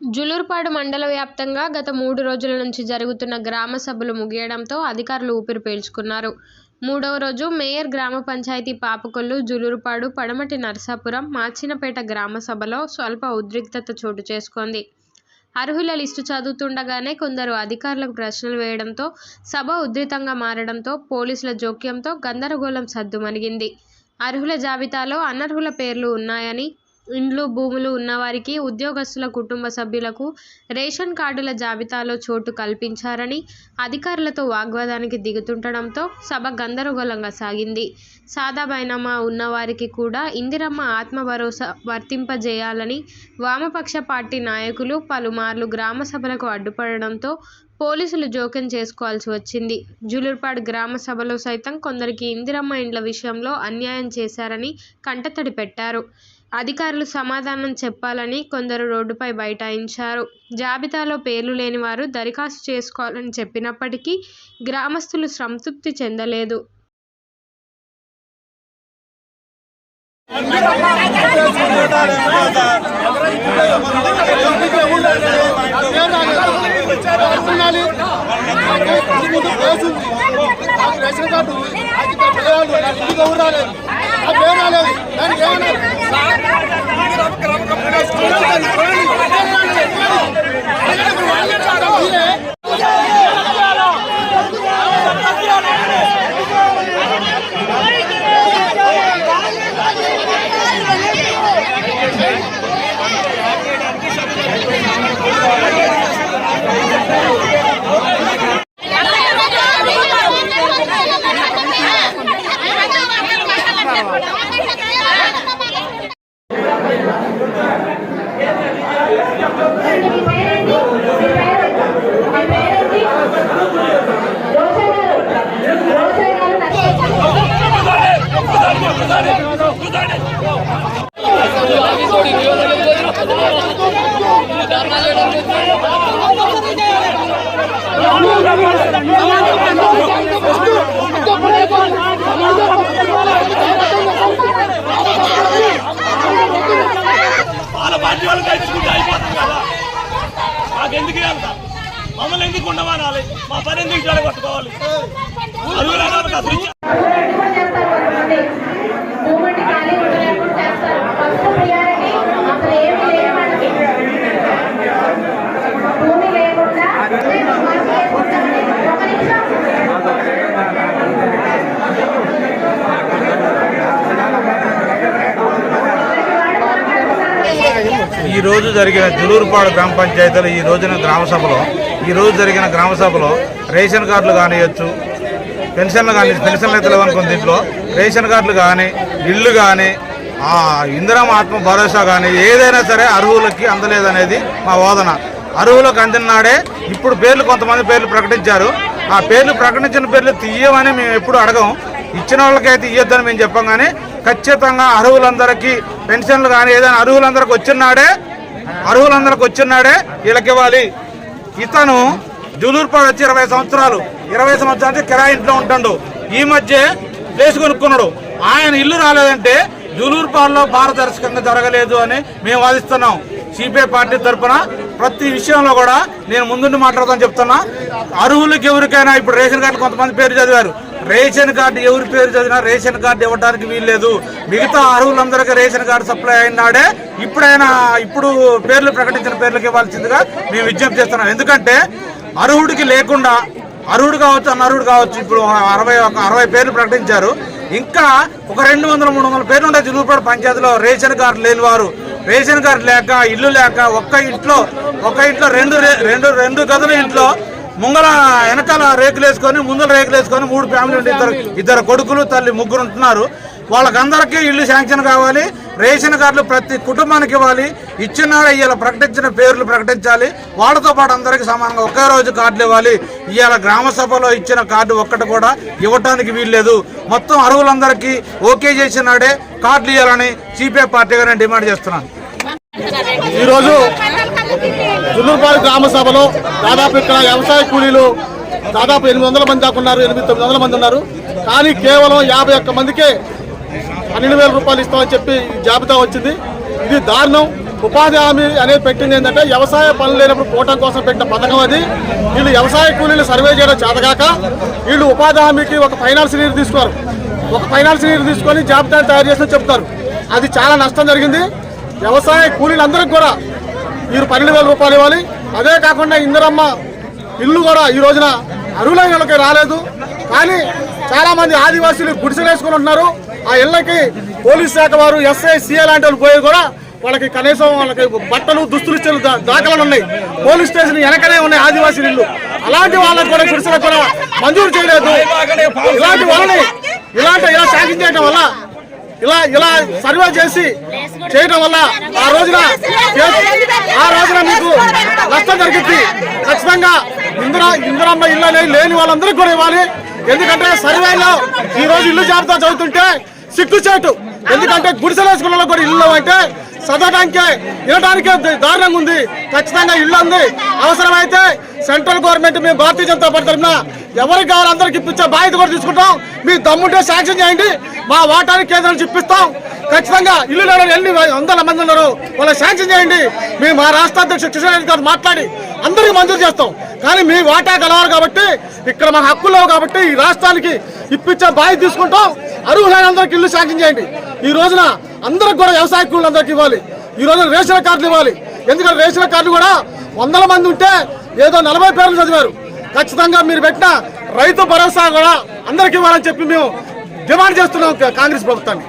జులూరుపాడు మండల వ్యాప్తంగా గత మూడు రోజుల నుంచి జరుగుతున్న గ్రామ సభలు ముగియడంతో అధికారులు ఊపిరి పీల్చుకున్నారు. మూడవ రోజు మేయర్ గ్రామ పంచాయతీ పాపకొల్లు జులూరుపాడు పడమటి నరసాపురం మాచినపేట గ్రామ సభలో స్వల్ప ఉద్రిక్తత చోటు చేసుకుంది. అర్హుల లిస్టు చదువుతుండగానే కొందరు అధికారులకు ప్రశ్నలు వేయడంతో సభ ఉధృతంగా మారడంతో పోలీసుల జోక్యంతో గందరగోళం సద్దుమణిగింది. అర్హుల జాబితాలో అనర్హుల పేర్లు ఉన్నాయని ఇండ్లు భూములు ఉన్నవారికి ఉద్యోగస్తుల కుటుంబ సభ్యులకు రేషన్ కార్డుల జాబితాలో చోటు కల్పించారని అధికారులతో వాగ్వాదానికి దిగుతుండడంతో సభ గందరగోళంగా సాగింది. సాదాబైనామా ఉన్నవారికి కూడా ఇందిరమ్మ ఆత్మ భరోసా వర్తింపజేయాలని వామపక్ష పార్టీ నాయకులు పలుమార్లు గ్రామ సభలకు అడ్డుపడడంతో పోలీసులు జోక్యం చేసుకోవాల్సి వచ్చింది. జులుర్పాడ్ గ్రామ సభలో సైతం కొందరికి ఇందిరమ్మ ఇండ్ల విషయంలో అన్యాయం చేశారని కంటతడి పెట్టారు. అధికారులు సమాధానం చెప్పాలని కొందరు రోడ్డుపై బైఠాయించారు. జాబితాలో పేర్లు లేని వారు దరఖాస్తు చేసుకోవాలని చెప్పినప్పటికీ గ్రామస్తులు సంతృప్తి చెందలేదు. అది ముందు ప్లేస్ దానికి ఏమన్నా వాళ్ళ పార్టీ వాళ్ళు కలిసి అయిపోతుంది కదా. మాకెందుకు వెళ్తా మమ్మల్ని ఎందుకు ఉండమనాలి? మా పని ఎందుకు చెడగొట్టుకోవాలి ఈ రోజు జరిగిన జులూరుపాడు గ్రామ పంచాయతీలో ఈ రోజున గ్రామ సభలో జరిగిన గ్రామ సభలో రేషన్ కార్డులు కానియచ్చు పెన్షన్లు కానీ పెన్షన్లు అయితే లేవనుకుంది దీంట్లో రేషన్ కార్డులు కానీ ఇళ్ళు కానీ ఆ ఇందిరామ ఆత్మ భరోసా కానీ ఏదైనా సరే అర్హులకి అందలేదనేది మా వాదన. అర్హులకు అందినాడే ఇప్పుడు పేర్లు కొంతమంది పేర్లు ప్రకటించారు. ఆ పేర్లు ప్రకటించిన పేర్లు తీయమని మేము ఎప్పుడు అడగం. ఇచ్చిన వాళ్ళకైతే ఇయ్యొద్దని మేము చెప్పాం కానీ ఖచ్చితంగా అర్హులందరికీ పెన్షన్లు కానీ ఏదైనా అర్హులందరికీ వచ్చినాడే అర్హులందరికి వచ్చిన్నాడే వీళ్ళకి ఇవ్వాలి. ఇతను జులూర్పాడు వచ్చి ఇరవై సంవత్సరాలు. ఇరవై సంవత్సరానికి కిరాయి ఇంట్లో ఉంటాడు. ఈ మధ్య ప్లేస్ కొనుక్కున్నాడు. ఆయన ఇల్లు రాలేదంటే జులూర్పాడులో పారదర్శకంగా జరగలేదు అని మేము వాదిస్తున్నాం. సిపిఐ పార్టీ తరఫున ప్రతి విషయంలో కూడా నేను ముందుండి మాట్లాడతాను చెప్తున్నా. అర్హులకి ఎవరికైనా ఇప్పుడు రేషన్ కార్డు కొంతమంది పేరు చదివారు. రేషన్ కార్డు ఎవరి పేరు చదివినా రేషన్ కార్డు ఇవ్వడానికి వీల్లేదు. మిగతా అర్హులందరికీ రేషన్ కార్డు సప్లై అయినాడే ఇప్పుడైనా ఇప్పుడు పేర్లు ప్రకటించిన పేర్లకు ఇవ్వాల్సిందిగా మేము విజ్ఞప్తి చేస్తున్నాం. ఎందుకంటే అర్హుడికి లేకుండా అర్హుడు కావచ్చు అనర్హుడు కావచ్చు ఇప్పుడు అరవై ఒక అరవై పేర్లు ప్రకటించారు. ఇంకా ఒక రెండు వందల మూడు వందల పేర్లు ఉంటాయి చిలుగుపాడు పంచాయతీలో రేషన్ కార్డు లేని వారు రేషన్ కార్డు లేక ఇల్లు లేక ఒక్క ఇంట్లో ఒక ఇంట్లో రెండు రే- రెండు రెండు గదుల ఇంట్లో ముంగల వెనకాల రేకులు వేసుకొని ముందర రేకులు వేసుకొని మూడు ఫ్యామిలీ ఉంటే ఇద్దరు ఇద్దరు కొడుకులు తల్లి ముగ్గురు ఉంటున్నారు. వాళ్ళకందరికీ ఇల్లు శాంక్షన్ కావాలి. రేషన్ కార్డులు ప్రతి కుటుంబానికి ఇవ్వాలి. ఇచ్చినాడే ఇవాళ ప్రకటించిన పేర్లు ప్రకటించాలి. వాళ్ళతో పాటు అందరికీ సమానంగా ఒకే రోజు కార్డులు ఇవ్వాలి. ఇవాళ గ్రామ సభలో ఇచ్చిన కార్డు ఒక్కటి కూడా ఇవ్వటానికి వీల్లేదు. మొత్తం అర్హులందరికీ ఓకే చేసినాడే కార్డులు ఇవ్వాలని సిపిఐ పార్టీగా నేను డిమాండ్ చేస్తున్నాను. ఈరోజు జుల్లూరుపాడు గ్రామ సభలో దాదాపు ఇక్కడ వ్యవసాయ కూలీలు దాదాపు ఎనిమిది వందల మంది దాకా ఉన్నారు ఎనిమిది తొమ్మిది వందల మంది ఉన్నారు. కానీ కేవలం యాభై ఒక్క మందికే పన్నెండు వేల రూపాయలు ఇస్తామని చెప్పి జాబితా వచ్చింది. ఇది దారుణం. ఉపాధి హామీ అనేది పెట్టింది ఏంటంటే వ్యవసాయ పనులు లేనప్పుడు పోవటం కోసం పెట్టిన పథకం అది. వీళ్ళు వ్యవసాయ కూలీలు సర్వే చేయడం చేతగాక వీళ్ళు ఉపాధి హామీకి ఒక ఫైనాన్స్ నీరు తీసుకోరు ఒక ఫైనాన్స్ నీరు తీసుకొని జాబితా తయారు చేసిన చెప్తారు. అది చాలా నష్టం జరిగింది. వ్యవసాయ కూలీలందరికీ కూడా మీరు పన్నెండు వేల రూపాయలు ఇవ్వాలి. అదే కాకుండా ఇందిరమ్మ ఇల్లు కూడా ఈ రోజున అరువులైన వాళ్ళకి రాలేదు. కానీ చాలా మంది ఆదివాసీలు గుడిసెలు వేసుకుని ఉంటున్నారు. ఆ ఇళ్ళకి పోలీస్ శాఖ వారు ఎస్ఐ సిఐ లాంటి వాళ్ళు పోయి కూడా వాళ్ళకి కనీసం వాళ్ళకి బట్టలు దుస్తులు ఇచ్చే దాఖలు ఉన్నాయి. పోలీస్ స్టేషన్ వెనకనే ఉన్నాయి ఆదివాసీ ఇల్లు. అలాంటి వాళ్ళకి కూడా గుడిసెలకు కూడా మంజూరు చేయలేదు. ఇలాంటి వాళ్ళని ఇలాంటి ఇలా శాంక్షన్ వల్ల ఇలా ఇలా సర్వే చేసి చేయడం వల్ల ఆ రోజున ఆ రోజున మీకు నష్టం జరిగింది. ఖచ్చితంగా ఇందిరా ఇందిరమ్మ ఇల్లు అనేది లేని వాళ్ళందరికీ కూడా ఇవ్వాలి. ఎందుకంటే సర్వేలో ఈ రోజు ఇల్లు జాబితా చదువుతుంటే సిగ్గుచేటు. ఎందుకంటే గుడిసెలు వేసుకున్న కూడా ఇల్లు అంటే చదవడానికే వినడానికే దారుణంగా ఉంది. ఖచ్చితంగా ఇల్లు ఉంది. అవసరమైతే సెంట్రల్ గవర్నమెంట్ మేము భారతీయ జనతా పార్టీ తరఫున ఎవరికి కావాలి అందరికి ఇప్పించే బాధ్యత కూడా తీసుకుంటాం. మీ దమ్ముంటే శాంక్షన్ చేయండి. మా వాటానికి కేంద్రం ఇప్పిస్తాం. ఖచ్చితంగా ఇల్లు లేని ఎన్ని వందల మంది ఉన్నారు వాళ్ళ శాంక్షన్ చేయండి. మేము మా రాష్ట్ర అధ్యక్షుడు కిషన్ రెడ్డి గారు మాట్లాడి అందరికీ మంజూరు చేస్తాం. కానీ మీ వాటా కలవాలి కాబట్టి ఇక్కడ మా హక్కులు కాబట్టి ఈ రాష్ట్రానికి ఇప్పించే బాధ్యత తీసుకుంటాం. అర్హులైన అందరికి ఇల్లు శాంక్షన్ చేయండి. ఈ రోజున అందరికి కూడా వ్యవసాయ కూలీలు అందరికి ఇవ్వాలి. ఈ రోజున రేషన్ కార్డులు ఇవ్వాలి. ఎందుకంటే రేషన్ కార్డులు కూడా వందల మంది ఉంటే ఏదో నలభై పేర్లు చదివారు. ఖచ్చితంగా మీరు పెట్టిన రైతు భరోసా కూడా అందరికి ఇవ్వాలని చెప్పి మేము డిమాండ్ చేస్తున్నాం కాంగ్రెస్ ప్రభుత్వాన్ని.